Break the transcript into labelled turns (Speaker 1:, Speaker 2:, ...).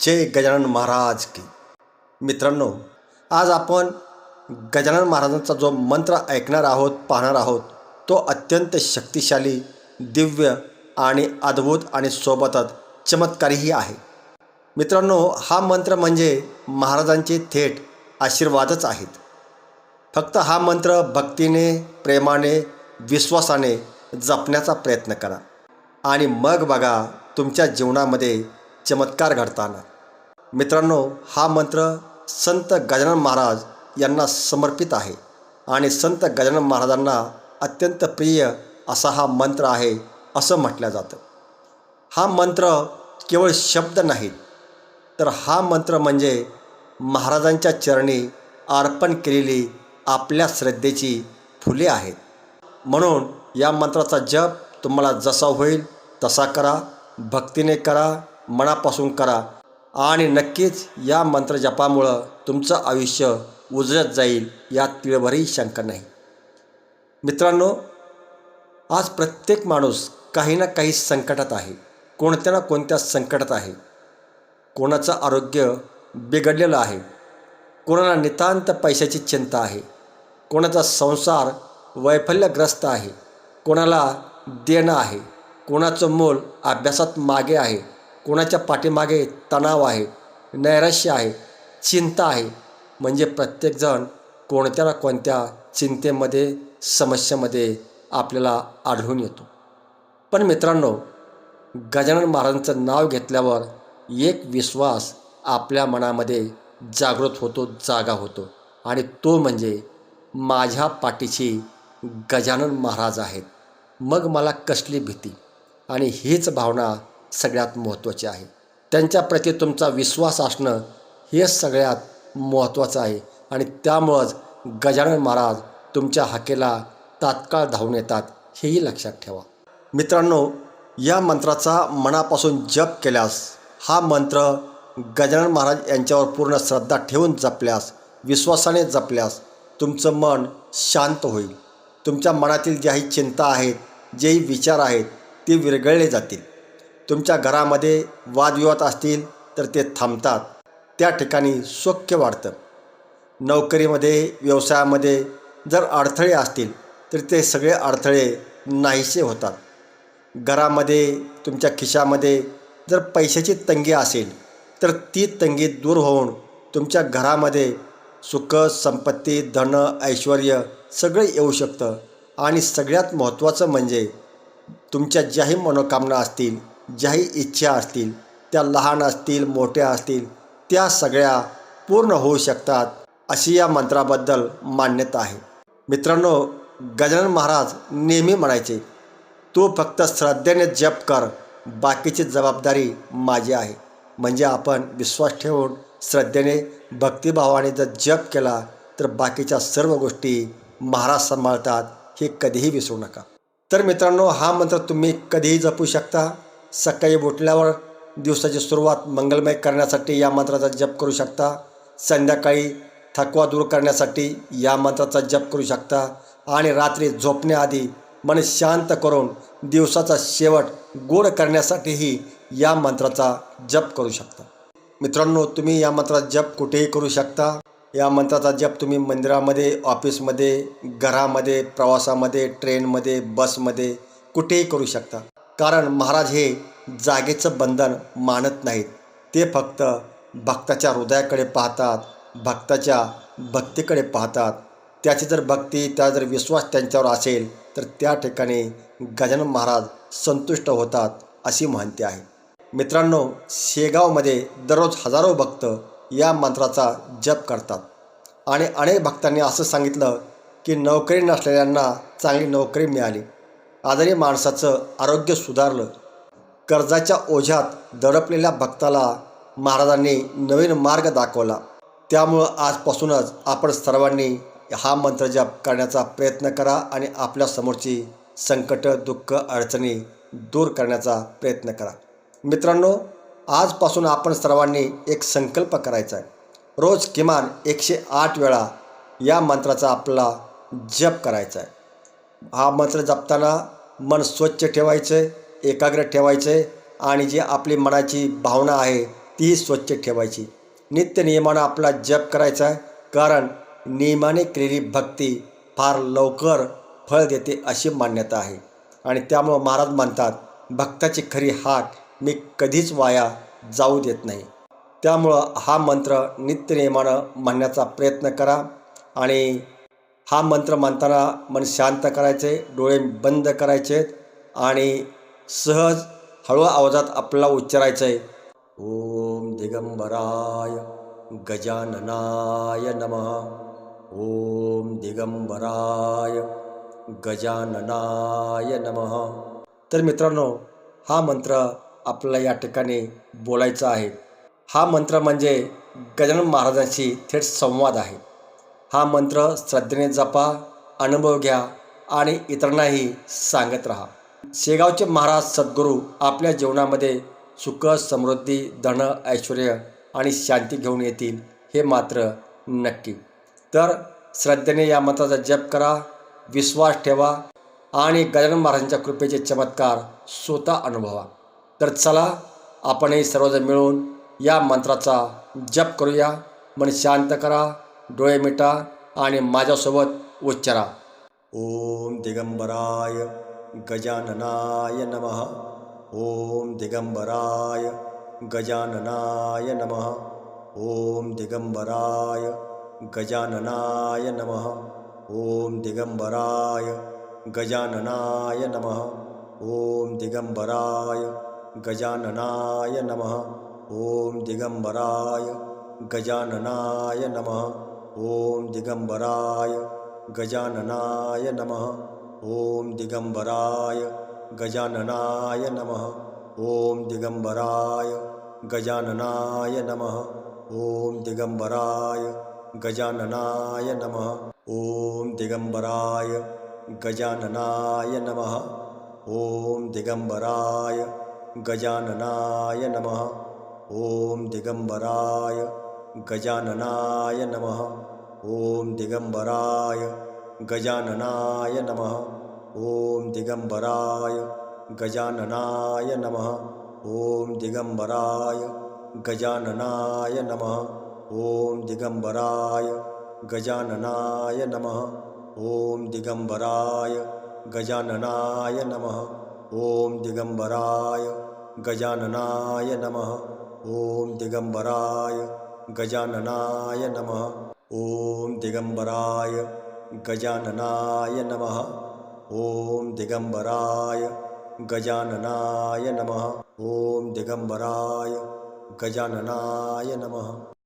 Speaker 1: जय गजानन महाराज की. मित्रांनो आज आपण गजानन महाराजांचा जो मंत्र ऐकणार आहोत पाहणार आहोत तो अत्यंत शक्तिशाली दिव्य आणि अद्भुत आणि सोबतच चमत्कारीही आहे. मित्रांनो हा मंत्र म्हणजे महाराजांचे थेट आशीर्वादच आहेत. फक्त हा मंत्र भक्तीने प्रेमाने विश्वासाने जपण्याचा प्रयत्न करा आणि मग बघा तुमच्या जीवनामध्ये चमत्कार घडताना. मित्रांनो हा मंत्र संत गजानन महाराज यांना समर्पित आहे आणि संत गजानन महाराजांना अत्यंत प्रिय असा हा मंत्र आहे असं म्हटलं जातं. हा मंत्र केवळ शब्द नाहीत तर हा मंत्र म्हणजे महाराजांच्या चरणी अर्पण केलेली आपल्या श्रद्धेची फुले आहेत. म्हणून या मंत्राचा जप तुम्हाला जसा होईल तसा करा भक्तीने करा मनापासून करा आणि नक्कीच या मंत्रजपामुळं तुमचं आयुष्य उजळत जाईल यात तिळभरही शंका नाही. मित्रांनो आज प्रत्येक माणूस काही ना काही संकटात आहे. कोणत्या ना कोणत्या संकटात आहे. कोणाचं आरोग्य बिघडलेलं आहे. कोणाला नितांत पैशाची चिंता आहे. कोणाचा संसार वैफल्यग्रस्त आहे. कोणाला देणं आहे. कोणाचं मूल अभ्यासात मागे आहे. कोणाच्या पाठीमागे तणाव आहे नैराश्य आहे चिंता आहे. म्हणजे प्रत्येकजण कोणत्या ना कोणत्या चिंतेमध्ये समस्येमध्ये आपल्याला आढळून येतो. पण मित्रांनो गजानन महाराजांचं नाव घेतल्यावर एक विश्वास आपल्या मनामध्ये जागृत होतो जागा होतो. आणि तो म्हणजे माझ्या पाठीशी गजानन महाराज आहेत. मग मला कसली भीती? आणि हीच भावना सगळ्यात महत्त्वाचे आहे. त्यांच्याप्रती तुमचा विश्वास असणं हे सगळ्यात महत्त्वाचं आहे. आणि त्यामुळंच गजानन महाराज तुमच्या हाकेला तात्काळ धावून येतात हेही लक्षात ठेवा. मित्रांनो या मंत्राचा मनापासून जप केल्यास हा मंत्र गजानन महाराज यांच्यावर पूर्ण श्रद्धा ठेवून जपल्यास विश्वासाने जपल्यास तुमचं मन शांत होईल. तुमच्या मनातील ज्याही चिंता आहेत जेही विचार आहेत ते विरघळले जातील. तुमच्या घरामध्ये वादविवाद असतील तर ते थांबतात. त्या ठिकाणी सौख्य वाढतं. नोकरीमध्ये व्यवसायामध्ये जर अडथळे असतील तर ते सगळे अडथळे नाहीसे होतात. घरामध्ये तुमच्या खिशामध्ये जर पैशाची तंगी असेल तर ती तंगी दूर होऊन तुमच्या घरामध्ये सुख संपत्ती धन ऐश्वर सगळं येऊ शकतं. आणि सगळ्यात महत्त्वाचं म्हणजे तुमच्या ज्याही मनोकामना असतील ज्याही इच्छा असतील त्या लहान असतील मोठ्या असतील त्या सगळ्या पूर्ण होऊ शकतात अशी या मंत्राबद्दल मान्यता आहे. मित्रांनो गजानन महाराज नेहमी म्हणायचे तू फक्त श्रद्धेने जप कर बाकीची जबाबदारी माझी आहे. म्हणजे आपण विश्वास ठेवून श्रद्धेने भक्तिभावाने जर जप केला तर बाकीच्या सर्व गोष्टी महाराज सांभाळतात हे कधीही विसरू नका. तर मित्रांनो हा मंत्र तुम्ही कधीही जपू शकता. सकाळी उठल्यावर दिवसाची सुरुवात मंगलमय करण्यासाठी या मंत्राचा जप करू शकता. संध्याकाळी थकवा दूर करण्यासाठी या मंत्राचा जप करू शकता. आणि रात्री झोपण्याआधी मन शांत करून दिवसाचा शेवट गोड करण्यासाठीही या मंत्राचा जप करू शकता. मित्रांनो तुम्ही या मंत्राचा जप कुठेही करू शकता. या मंत्राचा जप तुम्ही मंदिरामध्ये ऑफिसमध्ये घरामध्ये प्रवासामध्ये ट्रेनमध्ये बसमध्ये कुठेही करू शकता. कारण महाराज हे जागेचं बंधन मानत नाहीत. ते फक्त भक्ताच्या हृदयाकडे पाहतात भक्ताच्या भक्तीकडे पाहतात. त्याची जर भक्ती त्या जर विश्वास त्यांच्यावर असेल तर त्या ठिकाणी गजानन महाराज संतुष्ट होतात अशी माहिती आहे. मित्रांनो शेगावमध्ये दररोज हजारो भक्त या मंत्राचा जप करतात. आणि अनेक भक्तांनी असं सांगितलं की नोकरी नसलेल्यांना चांगली नोकरी मिळाली. आजारी माणसाचं आरोग्य सुधारलं. कर्जाच्या ओझ्यात दडपलेल्या भक्ताला महाराजांनी नवीन मार्ग दाखवला. त्यामुळं आजपासूनच आपण सर्वांनी हा मंत्र जप करण्याचा प्रयत्न करा आणि आपल्यासमोरची संकट दुःख अडचणी दूर करण्याचा प्रयत्न करा. मित्रांनो आजपासून आपण सर्वांनी एक संकल्प करायचा आहे. रोज किमान एकशे आठ वेळा या मंत्राचा आपला जप करायचा आहे. हा मंत्र जपताना मन स्वच्छ ठेवायचं एकाग्र ठेवायचं आणि जी आपली मनाची भावना आहे तीही स्वच्छ ठेवायची. नित्य नियमानं आपला जप करायचा आहे. कारण नियमाने केलेली भक्ती फार लवकर फळ देते अशी मान्यता आहे. आणि त्यामुळं महाराज म्हणतात भक्ताची खरी हाक मी कधीच वाया जाऊ देत नाही. त्यामुळं हा मंत्र नित्यनियमानं म्हणण्याचा प्रयत्न करा आणि हा मंत्र म्हणताना मन शांत करायचे डोळे बंद करायचे आणि सहज हळू आवाजात आपल्याला उच्चारायचं. आहे ओम दिगंबराय गजाननाय नमः. ओम दिगंबराय गजाननाय नमः. तर मित्रांनो हा मंत्र आपल्याला या ठिकाणी बोलायचा आहे. हा मंत्र म्हणजे गजानन महाराजांशी थेट संवाद आहे. हा मंत्र श्रद्धेने जपा अनुभव घ्या आणि इतरांनाही सांगत राहा. शेगावचे महाराज सद्गुरू आपल्या जीवनामध्ये सुख समृद्धी धन ऐश्वर आणि शांती घेऊन येतील हे मात्र नक्की. तर श्रद्धेने या मंत्राचा जप करा विश्वास ठेवा आणि गजानन महाराजांच्या कृपेचे चमत्कार स्वतः अनुभवा. तर चला आपणही सर्वजण मिळून या मंत्राचा जप करूया. मन शांत करा. डोळे मिटा आणि माझ्यासोबत उच्चारा ओम दिगंबराय गजाननाय नमः. ओम दिगंबराय गजाननाय नमः. ओम दिगंबराय गजाननाय नमः. ओम दिगंबराय गजाननाय नमः. ओम दिगंबराय गजाननाय नमः. ओम दिगंबराय गजाननाय नमः. ओम दिगंबराय गजाननाय नमः। ओम दिगंबराय गजाननाय नमः। ओम दिगंबराय गजाननाय नमः। ओम दिगंबराय गजाननाय नमः। ओम दिगंबराय गजाननाय नमः। ओम दिगंबराय गजाननाय नमः। ओम दिगंबराय गजाननाय नमः। ॐ दिगम्बराय गजाननाय नमः। ॐ दिगम्बराय गजाननाय नमः। ॐ दिगम्बराय गजाननाय नमः। ॐ दिगम्बराय गजाननाय नमः। ॐ दिगम्बराय गजाननाय नमः। ॐ दिगम्बराय गजाननाय नमः। ॐ दिगम्बराय गजाननाय नमः। ओम दिगंबराय गजाननाय नमः। ओम दिगंबराय गजाननाय नमः। ओम दिगंबराय गजाननाय नमः।